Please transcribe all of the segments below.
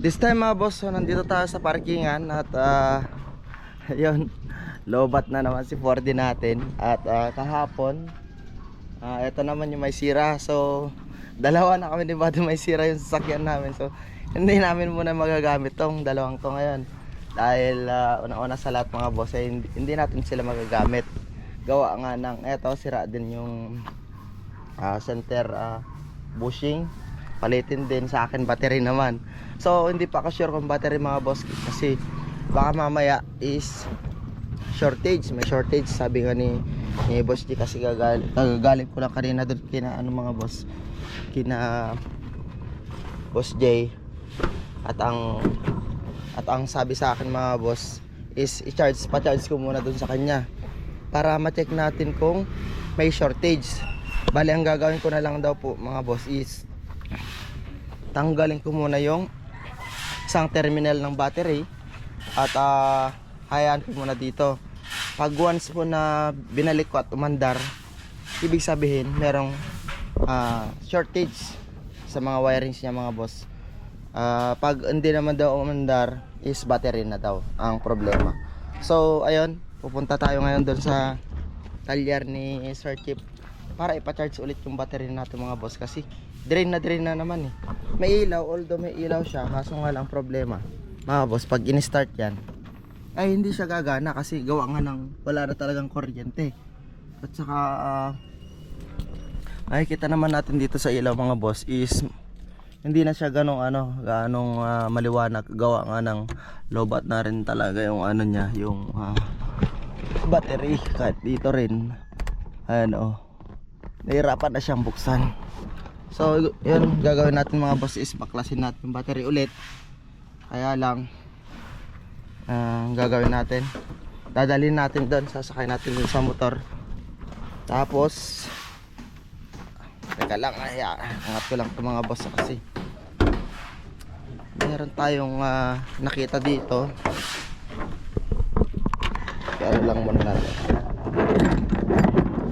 This time mga boss, so, nandito tayo sa parkingan at ah, yun, lobat na naman si Fordi natin. At ah, kahapon ah, ito naman yung may sira. So dalawa na kami ni Bado may sira yung sasakyan namin. So hindi namin muna magagamit tong dalawang to ngayon. Dahil ah, una-una sa lahat mga boss eh, hindi, hindi natin sila magagamit. Gawa nga ng eto sira din yung ah, center ah, bushing palitin din sa akin battery naman. So hindi pa ako sure kung battery mga boss kasi baka mamaya is shortage. May shortage sabi nga ni, ni boss G kasi gagal, gagaling ko lang kanina doon kina ano mga boss kina boss J. At ang at ang sabi sa akin mga boss is i-charge pa-charge ko muna doon sa kanya para ma-check natin kung may shortage. Bali ang gagawin ko na lang daw po mga boss is tanggalin ko muna yung isang terminal ng battery at ah, hayaan ko muna dito. Pag once po na binalik ko at umandar ibig sabihin merong ah, shortage sa mga wirings niya mga boss. Ah, pag hindi naman daw umandar is battery na daw ang problema. So ayun pupunta tayo ngayon doon sa talyar ni Sir Chip para ipa-charge ulit yung battery natin mga boss kasi drain na drain na naman eh. May ilaw although may ilaw siya kaso nga lang problema. Mga boss pag in-start yan ay hindi siya gagana kasi gawa nga ng wala na talagang kuryente. At saka ah, makikita naman natin dito sa ilaw mga boss is hindi na siya ganong ano ganong ah, maliwanag. Gawa nga ng lobat na rin talaga yung ano niya yung ah, battery. Kahit dito rin ayan nahirapan na siyang buksan so yun gagawin natin mga boss is baklasin natin yung battery ulit. Kaya lang ah, ang gagawin natin dadalhin natin doon sasakay natin dun sa motor. Tapos teka lang ay ah, angat ko lang ito mga boss kasi meron tayong ah, nakita dito. Kaya lang muna. Natin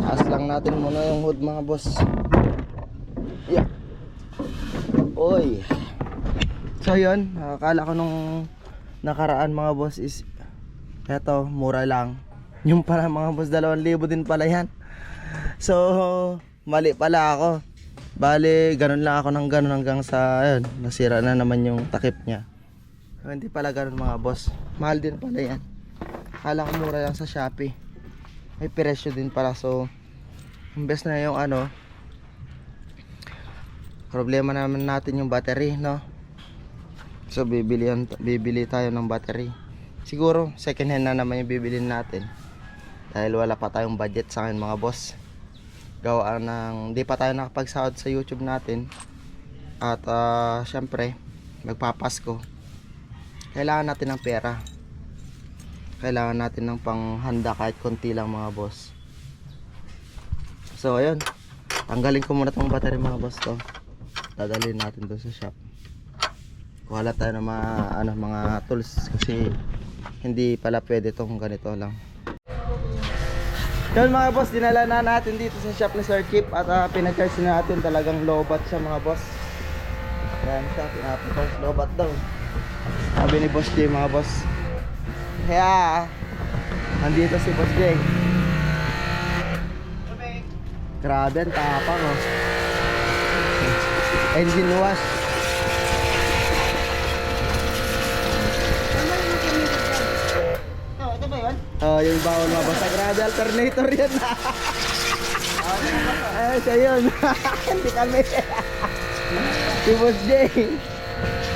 taas lang natin muna yung hood mga boss yeah. oy. So yun. Akala ko nung nakaraan mga boss is eto mura lang. Yung pala mga boss 2,000 din pala yan. So mali pala ako. Bali ganun lang ako ng ganun hanggang sa ayun nasira na naman yung takip niya. Hindi pala ganun mga boss. Mahal din pala yan. Kala ko mura lang sa Shopee. May presyo din pala. So imbes na yung ano problema naman natin yung battery no. So bibili bibili tayo ng battery. Siguro second hand na naman yung bibili natin. Dahil wala pa tayong budget sa akin mga boss. Gawa ng di pa tayo nakapagsahod sa YouTube natin. At ah, syempre magpapasko. Kailangan natin ng pera kailangan natin ng panghanda kahit konti lang mga boss so ayun tanggalin ko muna tong battery mga boss to dadalhin natin doon sa shop. Wala tayo ng mga, ano, mga tools kasi hindi pala pwede tong ganito lang. Yun mga boss dinala na natin dito sa shop ni Sir Chip at uh, pinag-charge na natin talagang lobat siya mga boss. Yan siya pinapatong lobat daw. Sabi ni boss J mga boss. Kaya, nandito si Boss Jay. Grabe, ang tapang oh. Engine wash. Oh, ito ba yun? Oh, yung bawal mabasa. Grabe, alternator yan. Ay, siya yun. Hindi kami. si Boss Jay.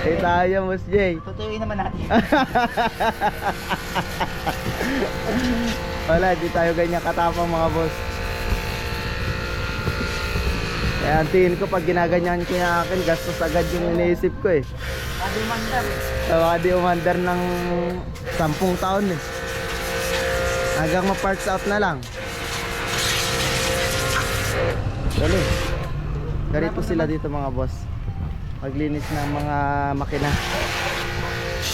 Eh, tayo, Boss Jay. Tutuloy naman natin. Wala, di tayo ganyan katapang mga boss. Kaya ang tingin ko pag ginaganyan ko yung akin, gastos agad yung iniisip ko eh. Sabi mandar eh. So, baka di umandar ng 10 taon eh. Hanggang ma-parts out na lang. Dali. Ganito sila dito mga boss. Maglinis ng mga makina.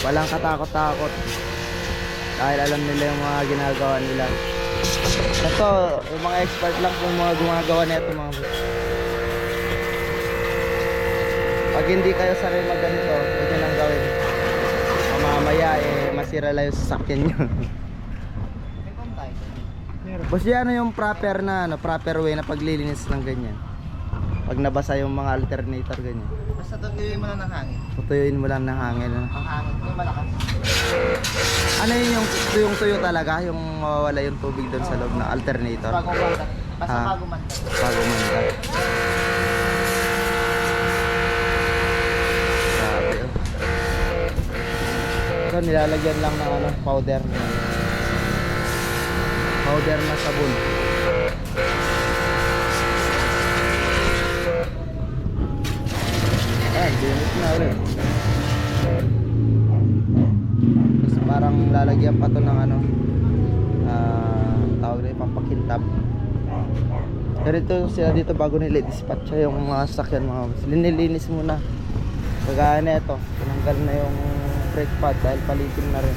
Walang katakot-takot. Dahil alam nila yung mga ginagawa nila. Ito, yung mga expert lang kung mga gumagawa nito mga boss. Pag hindi kayo sanay mag ganito, huwag nyo lang gawin. masira lang yung sasakyan nyo. Boss, yan ano yung proper na, ano, proper way na paglilinis ng ganyan. Pag nabasa yung mga alternator ganyan. Basta tagliwin mo lang ng hangin. Tutuyuin mo lang ng hangin. Ano, Ang hangin. Yung malakas. ano yun yung tuyong tuyo talaga? Yung mawawala yung tubig doon sa loob na alternator? Bago mandat. Basta Ah. bago mandat. Bago manda. Ito nilalagyan lang ng ano, powder. Powder na sabon. Ayan, dinis na ulit. Tapos parang lalagyan pa to ng ano, ah, tawag na pampakintab. Ganito sila dito bago nila dispatch yung mga sasakyan mga. Linilinis muna. Kagaya na ito, tinanggal na yung brake pad dahil palitin na rin.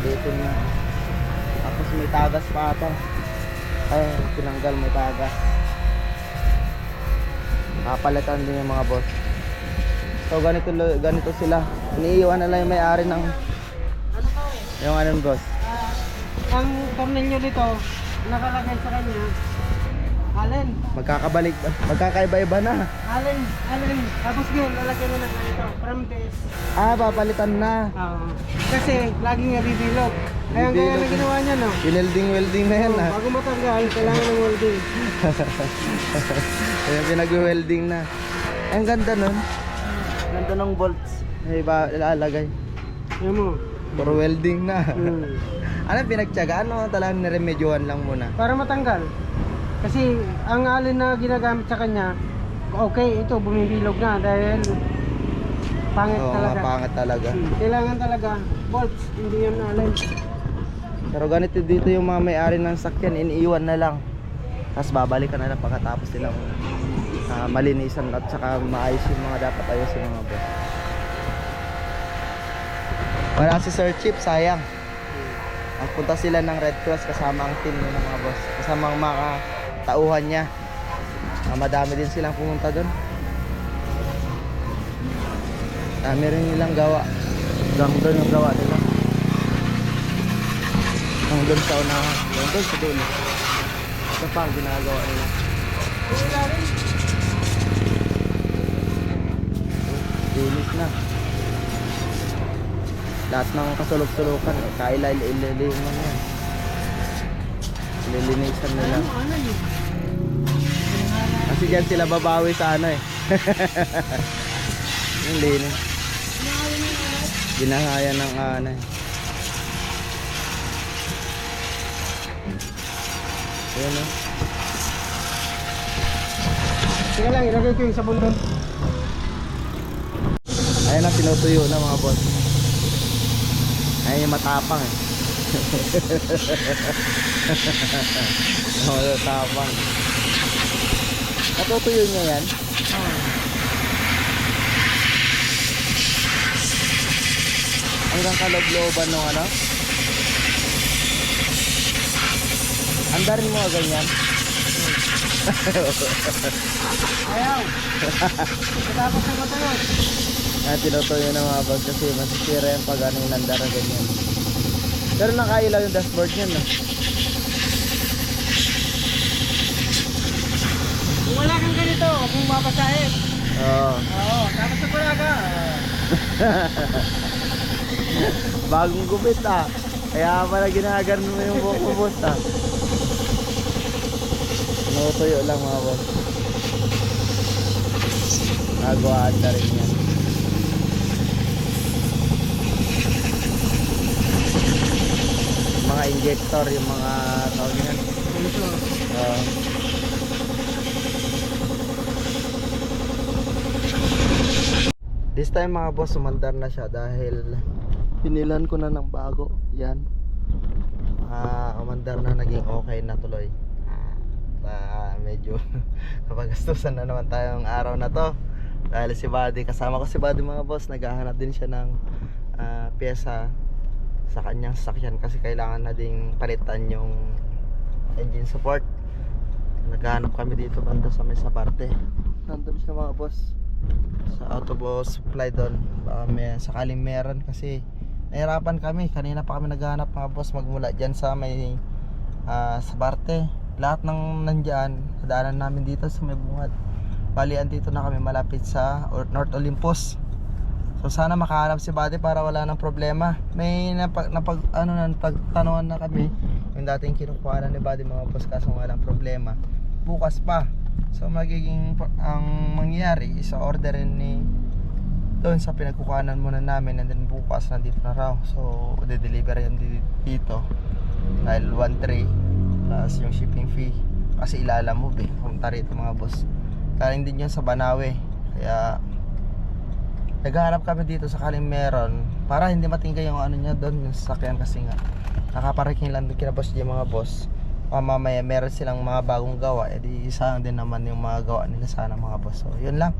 Palitin na. Tapos may tagas pa ata. Ay, tinanggal may tagas. Kapalitan din yung mga boss. So ganito ganito sila. Iniiwan na lang yung may-ari ng Ano eh? yung anong boss. Ah, ang tornilyo nito, nakalagay sa kanya. Allen, Magkakabalik magkakaiba-iba na. allen, allen. Tapos yun, lalagyan mo ng ganito. From this. Ah, papalitan na. Oo. kasi laging nabibilog. Kaya gaya na ginawa niya, no? Winelding welding na yan Oo, ah. bago matanggal, kailangan ng welding. Ayan, pinag-welding na. Ang ganda nun. Ganda ng bolts. May iba ilalagay. Yan mo. Puro welding na. Hmm. ano pinagtyagaan mo? Talagang niremedyohan lang muna. Para matanggal. Kasi ang allen na ginagamit sa kanya, okay, ito bumibilog na dahil pangit Oo, talaga. mapangat talaga. Hmm, Kailangan talaga bolts, hindi yan allen. Pero ganito dito yung mga may-ari ng sakyan, iniiwan na lang. Tapos babalikan na lang pagkatapos nilang ah, malinisan at saka maayos yung mga dapat ayusin mga boss. Wala si Sir Chip, sayang. Nagpunta sila ng Red Cross kasama ang team ng mga boss. Kasama ang mga tauhan niya. Ah, madami din silang pumunta doon. Dami rin nilang gawa. Hanggang doon yung gawa nila. Hanggang doon sa unahan. Hanggang doon sa dulo. Ito pa ang ginagawa nila. Dinis na. Lahat ng mo na yan. Lilinisan nila. Kasi dyan sila babawi sa ano eh. Yung linis. Ginahaya ng ano eh. Ayan oh. Sige lang, ilagay ko yung sabon doon. Ayan na, tinutuyo na mga boss. Ayan yung matapang eh. Oo, matapang. Natutuyo niya yan. Hanggang kaloob-looban nung ano. Andarin mo ganyan. Ayaw! Matapos na mata yun. Ah, tinutuyo na mga boss kasi masisira yung pag ano yung nandara ganyan. Pero nakailaw yung dashboard niyan, no? Wala kang ganito, huwag mong mapasahin. Oo. Oo, tapos na pala ka. Bagong gupit ah. Kaya pala ginagano mo yung buhok mo, boss ah. Tinutuyo lang mga boss. Nagawaan na rin yan. Mga injector, yung mga tawag yan. Ganito. This time mga boss, sumandar na siya dahil pinilan ko na ng bago. Yan. Ah, umandar na naging okay na tuloy. Ah, medyo napagastusan na naman tayong araw na to. Dahil si Buddy, kasama ko si Buddy mga boss, naghahanap din siya ng ah, pyesa sa kanyang sasakyan kasi kailangan na ding palitan yung engine support. Naghahanap kami dito banda sa may sa parte. Nandun siya mga boss. Sa autobus supply doon. Baka may sakaling meron kasi nahirapan kami. Kanina pa kami naghahanap mga boss magmula dyan sa may ah, sa Barte. Lahat ng nandyan daanan namin dito sa may bungad. Bali andito na kami malapit sa Or- North Olympus. So sana makahanap si Buddy para wala nang problema. May napag, napag ano na pagtanungan na kami yung dating kinukuha na ni Buddy mga boss kaso walang problema. Bukas pa So magiging ang mangyayari is orderin ni doon sa pinagkukuhanan muna namin and then bukas nandito na raw. So de-deliver yan di- dito. Dahil 1.3 plus yung shipping fee. Kasi ilalam mo be pumunta rito mga boss. Galing din yun sa Banawe. Kaya naghahanap kami dito sakaling meron para hindi matingga yung ano niya doon yung sasakyan kasi nga. Nakaparaking lang din kina boss yung mga boss o mamaya meron silang mga bagong gawa edi isa din naman yung mga gawa nila sana mga boss. So yun lang